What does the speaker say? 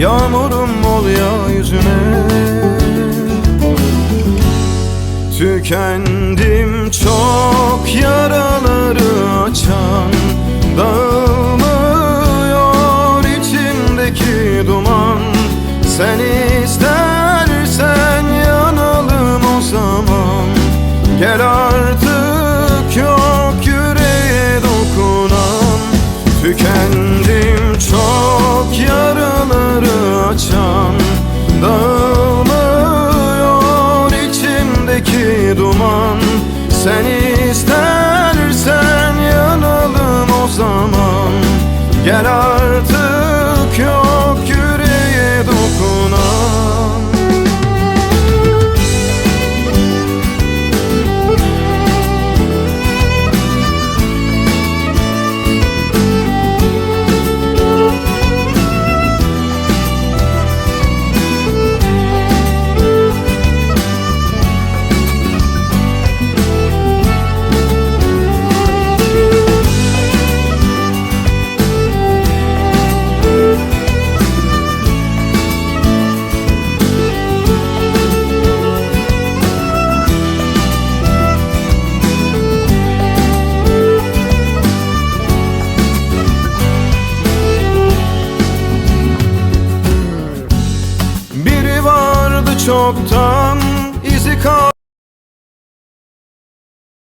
Yağmurum ol ya yüzüne Tükendim çok yaraları açan Dağılmıyor içimdeki duman. Sen istersen yanalım o zaman. Gel artık Sen istersen yanalım o zaman. Gel artık yok çoktan izi kal